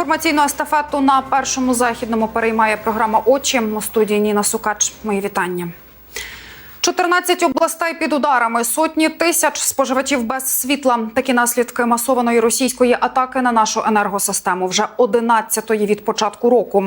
Інформаційну естафету на першому західному переймає програма Очі у студії Ніна Сукач. Мої вітання. 14 областей під ударами, сотні тисяч споживачів без світла. Такі наслідки масованої російської атаки на нашу енергосистему вже 11-ї від початку року.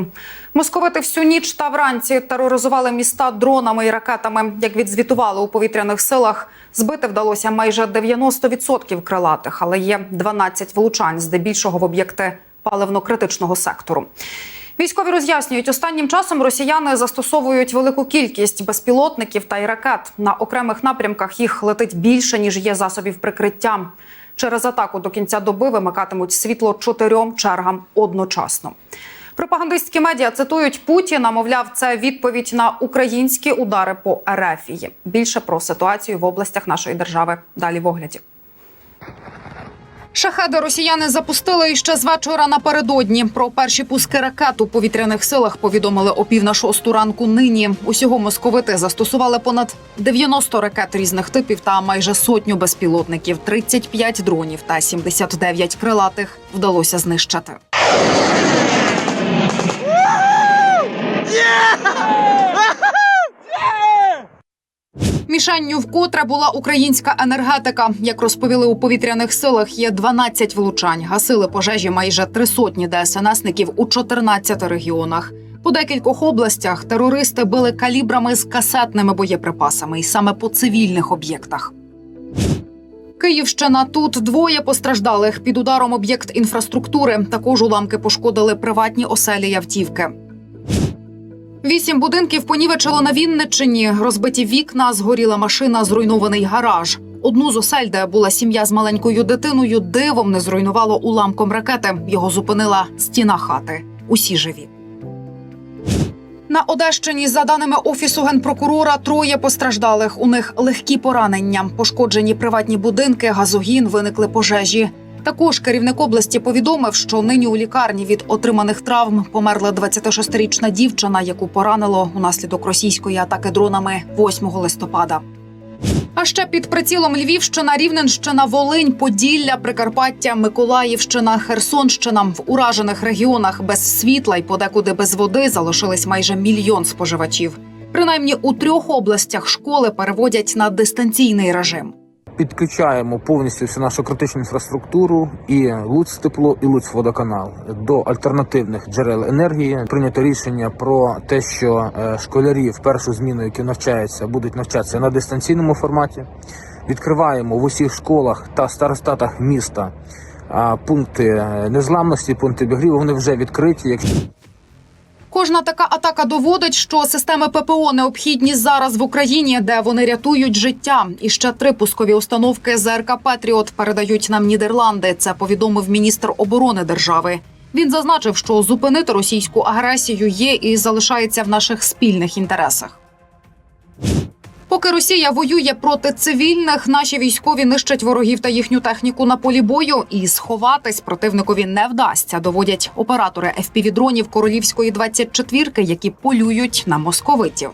Московити всю ніч та вранці тероризували міста дронами і ракетами. Як відзвітували у повітряних силах, збити вдалося майже 90% крилатих, але є 12 влучань, здебільшого в об'єкти паливно-критичного сектору. Військові роз'яснюють, останнім часом росіяни застосовують велику кількість безпілотників та й ракет. На окремих напрямках їх летить більше ніж є засобів прикриття. Через атаку до кінця доби вимикатимуть світло чотирьом чергам одночасно. Пропагандистські медіа цитують Путіна. Мовляв, це відповідь на українські удари по Ерефії. Більше про ситуацію в областях нашої держави далі в огляді. Шахеди росіяни запустили іще з вечора напередодні. Про перші пуски ракет у повітряних силах повідомили о пів на шосту ранку. Нині усього московити застосували понад 90 ракет різних типів та майже сотню безпілотників, 35 дронів та 79 крилатих вдалося знищити. Мішенню вкотре була українська енергетика. Як розповіли у повітряних силах, є 12 влучань. Гасили пожежі майже три сотні ДСНСників у 14 регіонах. По декількох областях терористи били калібрами з касетними боєприпасами, і саме по цивільних об'єктах. Київщина тут двоє постраждалих під ударом об'єкт інфраструктури. Також уламки пошкодили приватні оселі автівки. Вісім будинків понівечило на Вінниччині. Розбиті вікна, згоріла машина, зруйнований гараж. Одну з осель, де була сім'я з маленькою дитиною, дивом не зруйнувало уламком ракети. Його зупинила стіна хати. Усі живі. На Одещині, за даними офісу генпрокурора, троє постраждалих. У них легкі поранення, пошкоджені приватні будинки, газогін, виникли пожежі. Також керівник області повідомив, що нині у лікарні від отриманих травм померла 26-річна дівчина, яку поранило унаслідок російської атаки дронами 8 листопада. А ще під прицілом Львівщина, Рівненщина, Волинь, Поділля, Прикарпаття, Миколаївщина, Херсонщина в уражених регіонах без світла і подекуди без води залишились майже мільйон споживачів. Принаймні у трьох областях школи переводять на дистанційний режим. Підключаємо повністю всю нашу критичну інфраструктуру і Луцтепло, і Луцводоканал до альтернативних джерел енергії. Прийнято рішення про те, що е, школярі в першу зміну, які навчаються, будуть навчатися на дистанційному форматі. Відкриваємо в усіх школах та старостатах міста пункти е, незламності, пункти обігріву. Вони вже відкриті. Кожна така атака доводить, що системи ППО необхідні зараз в Україні, де вони рятують життя. І ще три пускові установки ЗРК Петріот передають нам Нідерланди. Це повідомив міністр оборони держави. Він зазначив, що зупинити російську агресію є і залишається в наших спільних інтересах. Поки Росія воює проти цивільних, наші військові нищать ворогів та їхню техніку на полі бою, і сховатись противникові не вдасться. Доводять оператори FPV-дронів королівської 24-ки, які полюють на московитів.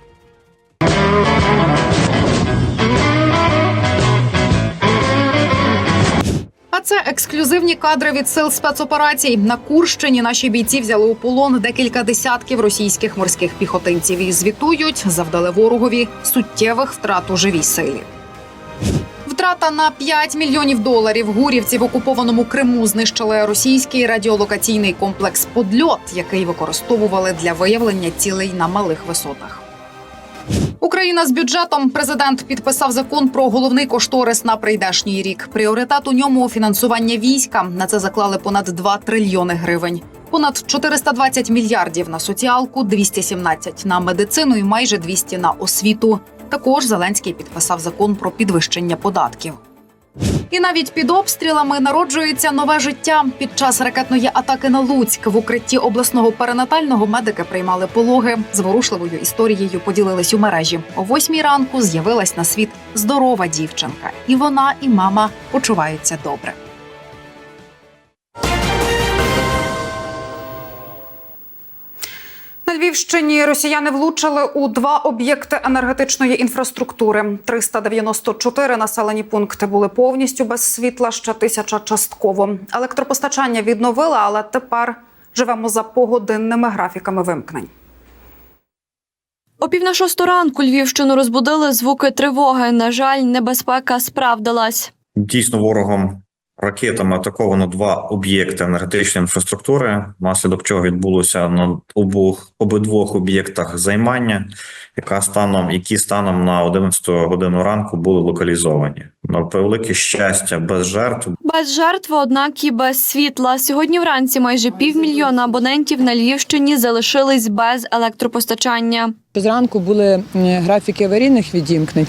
Це ексклюзивні кадри від сил спецоперацій. На Курщині наші бійці взяли у полон декілька десятків російських морських піхотинців і звітують, завдали ворогові суттєвих втрат у живій силі. Втрата на 5 мільйонів доларів гурівці в окупованому Криму знищили російський радіолокаційний комплекс Подльот, який використовували для виявлення цілей на малих висотах. Україна з бюджетом. Президент підписав закон про головний кошторис на прийдешній рік. Пріоритет у ньому фінансування війська. На це заклали понад 2 трильйони гривень. Понад 420 мільярдів на соціалку, 217 на медицину і майже 200 на освіту. Також Зеленський підписав закон про підвищення податків. І навіть під обстрілами народжується нове життя. Під час ракетної атаки на Луцьк в укритті обласного перинатального медики приймали пологи. Зворушливою історією поділились у мережі. О восьмій ранку з'явилась на світ здорова дівчинка, і вона, і мама почуваються добре. Львівщині росіяни влучили у два об'єкти енергетичної інфраструктури. 394 населені пункти були повністю без світла, ще тисяча частково. Електропостачання відновили, але тепер Живемо за погодинними графіками вимкнень. О пів на шосту ранку Львівщину розбудили звуки тривоги. На жаль, небезпека справдилась. Дійсно, ворогом ракетами атаковано два об'єкти енергетичної інфраструктури, внаслідок чого відбулося на обох обидвох об'єктах займання, яка станом, які станом на 11 годину ранку були локалізовані. На превелике щастя, без жертв. Без жертв, однак і без світла. Сьогодні вранці майже півмільйона абонентів на Львівщині залишились без електропостачання. Зранку були е, графіки аварійних відімкнень.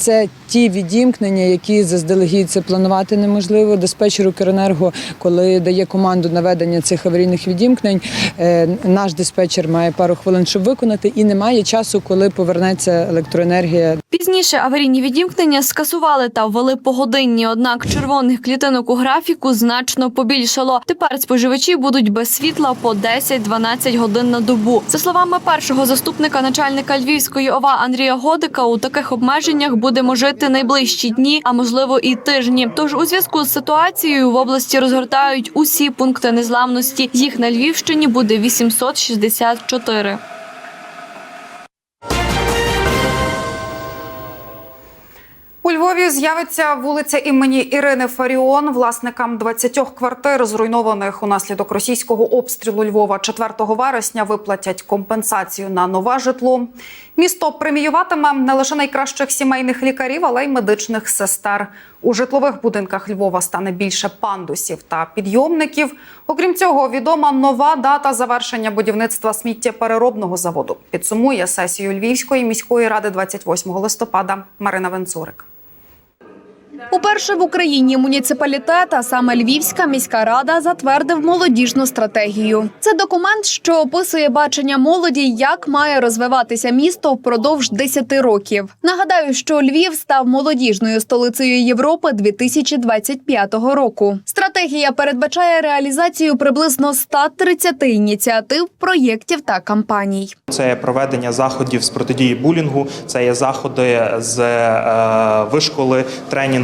Це ті відімкнення, які заздалегідь це планувати неможливо. Диспетчер Укренерго, коли дає команду на ведення цих аварійних відімкнень, е, наш диспетчер має пару хвилин, щоб виконати, і немає часу, коли повернеться електроенергія Пізніше аварійні відімкнення скасували та ввели погодинні. Однак червоних клітинок у графіку значно побільшало. Тепер споживачі будуть без світла по 10-12 годин на добу. За словами першого заступника начальника Львівської ОВА Андрія Годика, у таких обмеженнях будемо жити найближчі дні, а можливо і тижні. Тож у зв'язку з ситуацією в області розгортають усі пункти незламності. Їх на Львівщині буде 864. У Львові з'явиться вулиця імені Ірини Фаріон. Власникам 20 квартир, зруйнованих унаслідок російського обстрілу Львова 4 вересня, виплатять компенсацію на нове житло. Місто преміюватиме не лише найкращих сімейних лікарів, але й медичних сестер. У житлових будинках Львова стане більше пандусів та підйомників. Окрім цього, відома нова дата завершення будівництва сміттєпереробного заводу. Підсумує сесію Львівської міської ради 28 листопада Марина Венцурик. Уперше в Україні муніципалітет, а саме Львівська міська рада, затвердив молодіжну стратегію. Це документ, що описує бачення молоді, як має розвиватися місто впродовж 10 років. Нагадаю, що Львів став молодіжною столицею Європи 2025 року. Стратегія передбачає реалізацію приблизно 130 ініціатив, проєктів та кампаній. Це проведення заходів з протидії булінгу, це є заходи з е, вишколи,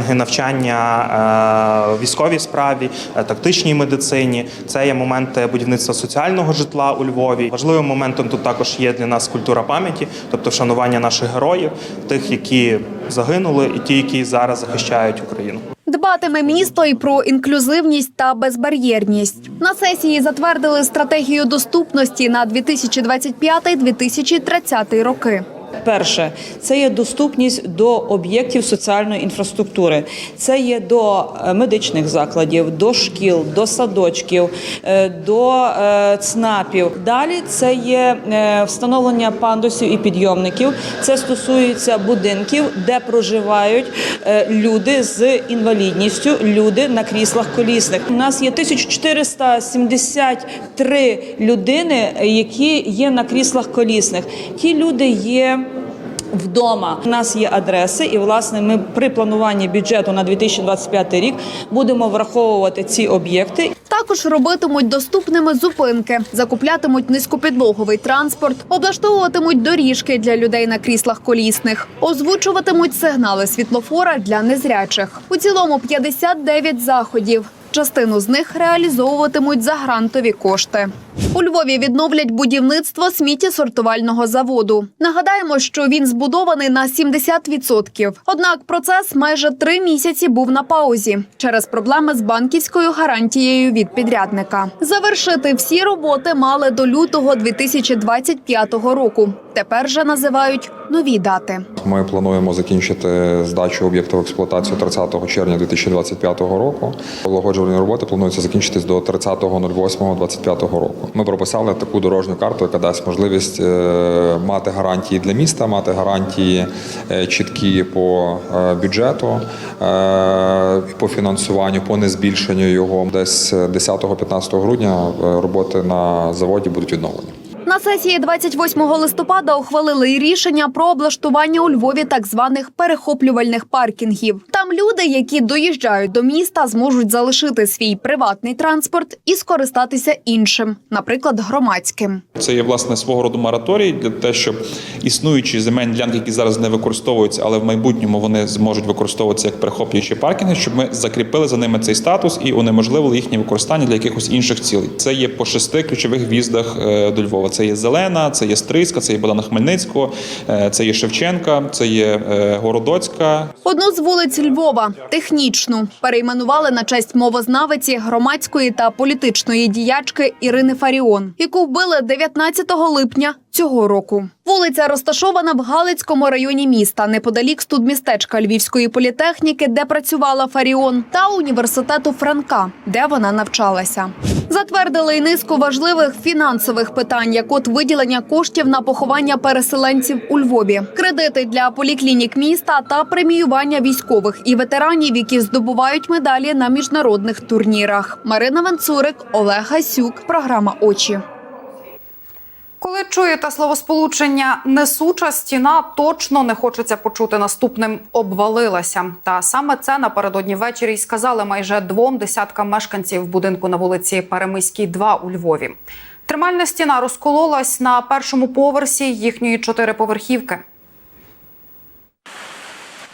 тренінги, навчання е, військовій справі, е, тактичній медицині. Це є моменти будівництва соціального житла у Львові. Важливим моментом тут також є для нас культура пам'яті, тобто вшанування наших героїв, тих, які загинули, і ті, які зараз захищають Україну. Дбатиме місто і про інклюзивність та безбар'єрність. На сесії затвердили стратегію доступності на 2025-2030 роки. Перше, це є доступність до об'єктів соціальної інфраструктури. Це є до е, медичних закладів, до шкіл, до садочків, е, до е, ЦНАПів. Далі це є встановлення пандусів і підйомників. Це стосується будинків, де проживають люди з інвалідністю, люди на кріслах колісних. У нас є 1473 людини, які є на кріслах колісних. Ті люди є. Вдома у нас є адреси, і власне ми при плануванні бюджету на 2025 рік будемо враховувати ці об'єкти Також робитимуть доступними зупинки, закуплятимуть низькопідлоговий транспорт, облаштовуватимуть доріжки для людей на кріслах колісних, озвучуватимуть сигнали світлофора для незрячих. У цілому 59 заходів. Частину з них реалізовуватимуть за грантові кошти. У Львові відновлять будівництво сміттєсортувального заводу. Нагадаємо, що він збудований на 70%. Однак процес майже три місяці був на паузі через проблеми з банківською гарантією від підрядника. Завершити всі роботи мали до лютого 2025 року. Тепер же називають нові дати. Ми плануємо закінчити здачу об'єкту в експлуатацію 30 червня 2025 року. Полагоджувальні роботи планується закінчитись до 30.08.25 року. Ми прописали таку дорожню карту, яка дасть можливість е, мати гарантії для міста, мати гарантії е, чіткі по е, бюджету, по фінансуванню, по незбільшенню його. Десь 10-15 грудня роботи на заводі будуть відновлені. На сесії 28 листопада ухвалили й рішення про облаштування у Львові так званих перехоплювальних паркінгів. Там люди, які доїжджають до міста, зможуть залишити свій приватний транспорт і скористатися іншим, наприклад, громадським. Це є власне свого роду мораторій для те, щоб існуючі земельні ділянки, які зараз не використовуються, але в майбутньому вони зможуть використовуватися як перехоплюючі паркінги, щоб ми закріпили за ними цей статус і унеможливили їхнє використання для якихось інших цілей. Це є по шести ключових в'їздах е, до Львова. Це є Зелена, це є Стрийська, це є Богдана Хмельницького, е, це є Шевченка, це є е, Городоцька, Одну з вулиць Львова технічну. Перейменували на честь мовознавиці громадської та політичної діячки Ірини Фаріон, яку вбили 19 липня цього року. Вулиця розташована в Галицькому районі міста, неподалік студмістечка Львівської політехніки, де працювала Фаріон, та університету Франка, де вона навчалася. Затвердили й низку важливих фінансових питань, як от виділення коштів на поховання переселенців у Львові, кредити для поліклінік міста та преміювання військових і ветеранів, які здобувають медалі на міжнародних турнірах. Марина Венцурик, Олег Гасюк, програма Очі. Коли чуєте словосполучення несуча стіна, точно не хочеться почути наступним обвалилася. Та саме це напередодні ввечері й сказали майже двом десяткам мешканців будинку на вулиці Перемиській, 2 у Львові. Тримальна стіна розкололась на першому поверсі їхньої чотириповерхівки.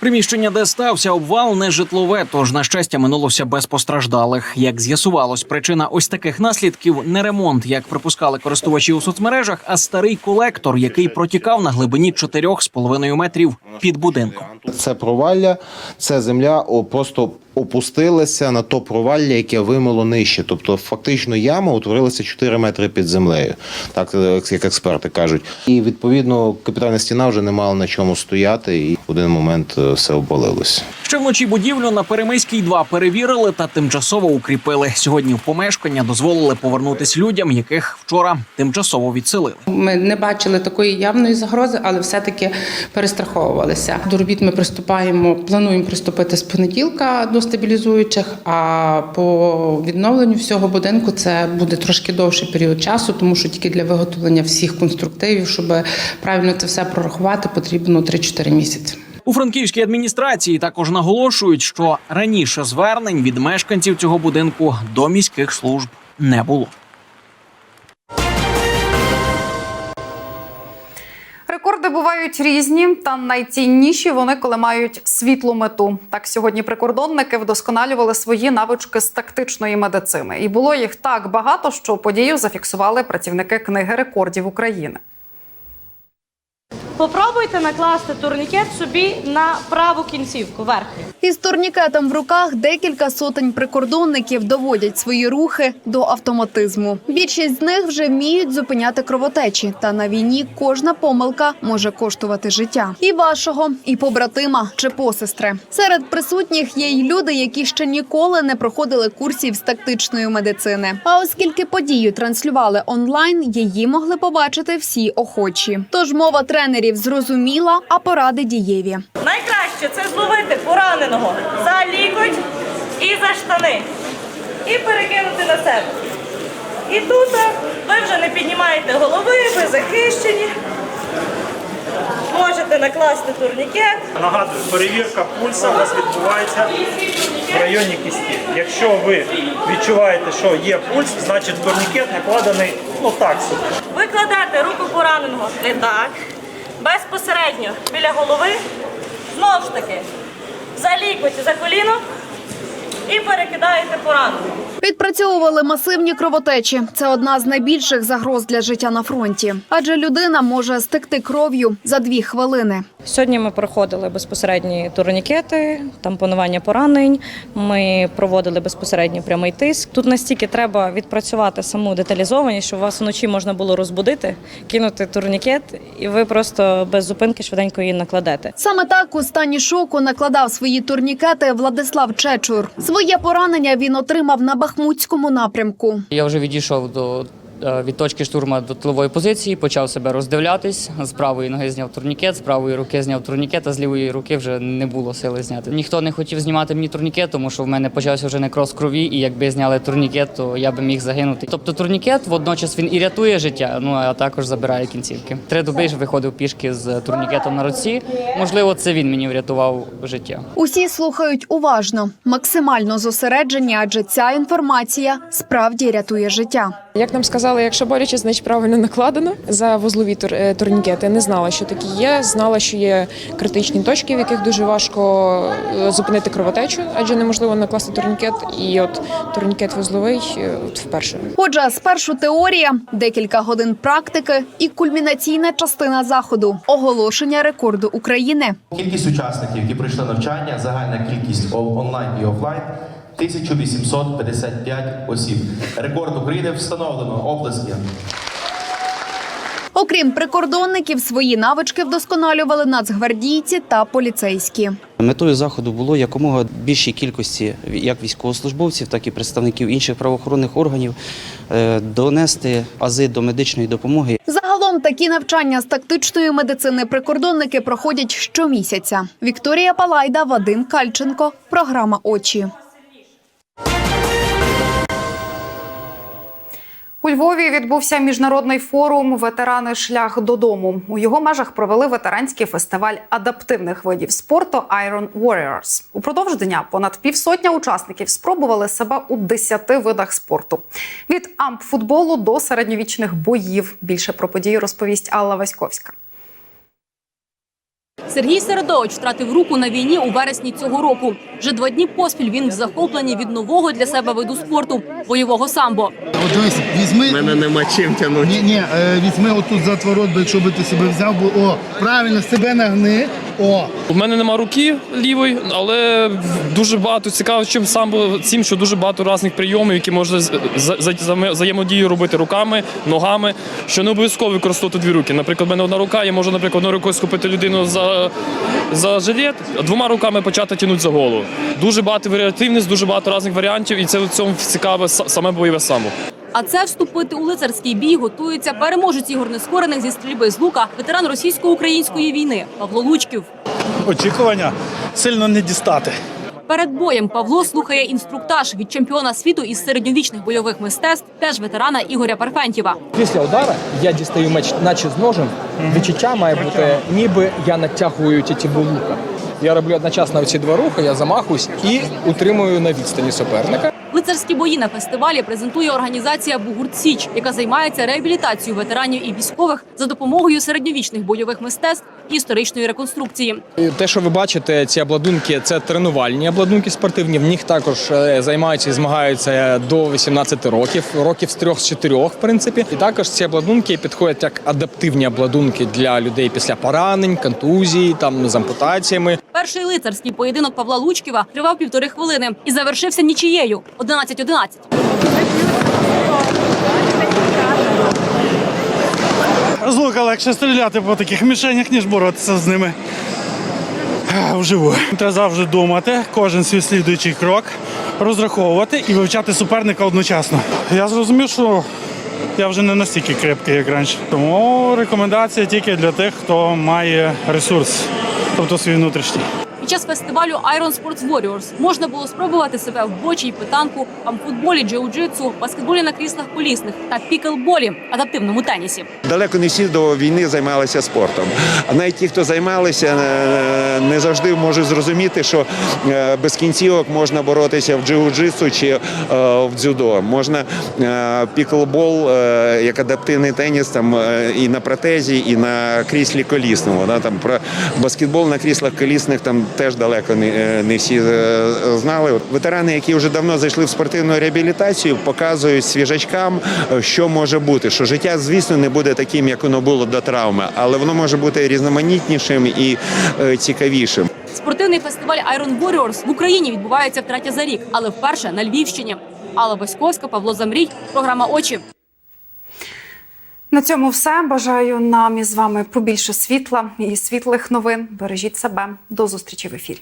Приміщення, де стався обвал, не житлове, тож на щастя минулося без постраждалих. Як з'ясувалось, причина ось таких наслідків не ремонт, як припускали користувачі у соцмережах, а старий колектор, який протікав на глибині 4,5 метрів під будинком. Це провалля, це земля просто опустилася на то провалля, яке вимило нижче. Тобто, фактично, яма утворилася 4 метри під землею, так е, як експерти кажуть. І відповідно капітальна стіна вже не мала на чому стояти, і в один момент е, все обвалилося. Ще вночі будівлю на Перемиській 2 перевірили та тимчасово укріпили. Сьогодні в помешкання дозволили повернутись людям, яких вчора тимчасово відселили. Ми не бачили такої явної загрози, але все-таки перестраховувалися. До робіт ми приступаємо, плануємо приступити з понеділка до стабілізуючих. А по відновленню всього будинку це буде трошки довший період часу, тому що тільки для виготовлення всіх конструктивів, щоб правильно це все прорахувати, потрібно 3-4 місяці. У франківській адміністрації також наголошують, що раніше звернень від мешканців цього будинку до міських служб не було. Рекорди бувають різні, та найцінніші вони, коли мають світлу мету. Так сьогодні прикордонники вдосконалювали свої навички з тактичної медицини. І було їх так багато, що подію зафіксували працівники книги рекордів України. Попробуйте накласти турнікет собі на праву кінцівку верхню. Із турнікетом в руках декілька сотень прикордонників доводять свої рухи до автоматизму. Більшість з них вже вміють зупиняти кровотечі. Та на війні кожна помилка може коштувати життя і вашого, і побратима чи посестри. Серед присутніх є й люди, які ще ніколи не проходили курсів з тактичної медицини. А оскільки подію транслювали онлайн, її могли побачити всі охочі. Тож мова тренерів зрозуміла, а поради дієві. Найкраще це зловити пораненого за лікоть і за штани. І перекинути на себе. І тут ви вже не піднімаєте голови, ви захищені. Можете накласти турнікет. Нагадую, перевірка пульсу у нас відбувається в районі кісті. Якщо ви відчуваєте, що є пульс, значить турнікет накладений ну так собі. Ви кладете руку пораненого не так, безпосередньо біля голови, знову ж таки, за лікоть за коліно і перекидаєте пораненого. Відпрацьовували масивні кровотечі. Це одна з найбільших загроз для життя на фронті, адже людина може стекти кров'ю за дві хвилини. Сьогодні ми проходили безпосередні турнікети, тампонування поранень. Ми проводили безпосередньо прямий тиск. Тут настільки треба відпрацювати саму деталізованість, щоб вас вночі можна було розбудити, кинути турнікет, і ви просто без зупинки швиденько її накладете. Саме так у стані шоку накладав свої турнікети Владислав Чечур. Своє поранення він отримав на Бахмутському напрямку. Я вже відійшов до від точки штурма до тилової позиції, почав себе роздивлятись. З правої ноги зняв турнікет, з правої руки зняв турнікет, а з лівої руки вже не було сили зняти. Ніхто не хотів знімати мені турнікет, тому що в мене почався вже некроз крові, і якби зняли турнікет, то я би міг загинути. Тобто турнікет водночас він і рятує життя, ну а також забирає кінцівки. Три доби ж виходив пішки з турнікетом на руці. Можливо, це він мені врятував життя. Усі слухають уважно, максимально зосереджені, адже ця інформація справді рятує життя. Як нам сказали, якщо боляче, значить правильно накладено за вузлові тур- е, турнікети. Не знала, що такі є. Знала, що є критичні точки, в яких дуже важко е, зупинити кровотечу, адже неможливо накласти турнікет. І от турнікет вузловий е, от вперше. Отже, спершу теорія, декілька годин практики і кульмінаційна частина заходу оголошення рекорду України. Кількість учасників, які пройшли навчання, загальна кількість о- онлайн і офлайн 1855 осіб. Рекорд України встановлено. Оплески. Окрім прикордонників, свої навички вдосконалювали нацгвардійці та поліцейські. Метою заходу було якомога більшій кількості як військовослужбовців, так і представників інших правоохоронних органів е, донести ази до медичної допомоги. Загалом такі навчання з тактичної медицини прикордонники проходять щомісяця. Вікторія Палайда, Вадим Кальченко. Програма Очі. У Львові відбувся міжнародний форум Ветерани шлях додому. У його межах провели ветеранський фестиваль адаптивних видів спорту Iron Warriors. Упродовж дня понад півсотня учасників спробували себе у 10 видах спорту. Від ампфутболу до середньовічних боїв. Більше про події розповість Алла Васьковська. Сергій Середович втратив руку на війні у вересні цього року. Вже два дні поспіль він в захопленні від нового для себе виду спорту бойового самбо. От дивись, візьми. Мене нема чим тягнути. Ні, ні, е, візьми отут за творот, бо якщо би ти себе взяв, бо о, правильно, себе нагни. О, У мене нема руки лівої, але дуже багато цікаво, чим сам цим, що дуже багато різних прийомів, які можна взаємодію робити руками, ногами, що не обов'язково використовувати дві руки. Наприклад, в мене одна рука, я можу, наприклад, одною рукою схопити людину за, за жилет, а двома руками почати тягнути за голову. Дуже багато варіативність, дуже багато різних варіантів, і це в цьому цікаве саме бойове само. А це вступити у лицарський бій готується переможець ігор нескорених зі стрільби з лука, ветеран російсько-української війни Павло Лучків. Очікування сильно не дістати. Перед боєм Павло слухає інструктаж від чемпіона світу із середньовічних бойових мистецтв, теж ветерана Ігоря Парфентєва. Після удара я дістаю меч, наче з ножем. Відчуття має бути, ніби я натягую тітіву лука. Я роблю одночасно ці два рухи, я замахуюсь і утримую на відстані суперника. Лицарські бої на фестивалі презентує організація Бугурт Січ, яка займається реабілітацією ветеранів і військових за допомогою середньовічних бойових мистецтв і історичної реконструкції. Те, що ви бачите, ці обладунки це тренувальні обладунки спортивні. В них також е, займаються і змагаються до 18 років, років з трьох з чотирьох, в принципі. І також ці обладунки підходять як адаптивні обладунки для людей після поранень, контузій, там з ампутаціями. Перший лицарський поєдинок Павла Лучківа тривав півтори хвилини і завершився нічією 11-11. З легше стріляти по таких мішенях, ніж боротися з ними вживу. Треба завжди думати, кожен свій слідуючий крок, розраховувати і вивчати суперника одночасно. Я зрозумів, що я вже не настільки крепкий, як раніше. Тому рекомендація тільки для тих, хто має ресурс, тобто свій внутрішній. Під час фестивалю Iron Sports Warriors можна було спробувати себе в бочі й питанку, амфутболі, джиу-джитсу, баскетболі на кріслах колісних та піклболі адаптивному тенісі. Далеко не всі до війни займалися спортом. А навіть ті, хто займалися, е, не завжди можуть зрозуміти, що е, без кінцівок можна боротися в джиу-джитсу чи е, в дзюдо. Можна піклбол, як адаптивний теніс, там і на протезі, і на кріслі колісному. Там про баскетбол на кріслах колісних там теж далеко не, е, всі е, знали. Ветерани, які вже давно зайшли в спортивну реабілітацію, показують свіжачкам, е, що може бути. Що життя, звісно, не буде таким, як воно було до травми, але воно може бути різноманітнішим і цікавішим. Спортивний фестиваль Iron Warriors в Україні відбувається втретє за рік, але вперше на Львівщині. Алла Васьковська, Павло Замрій, програма Очі. На цьому все. Бажаю нам із вами побільше світла і світлих новин. Бережіть себе. До зустрічі в ефірі.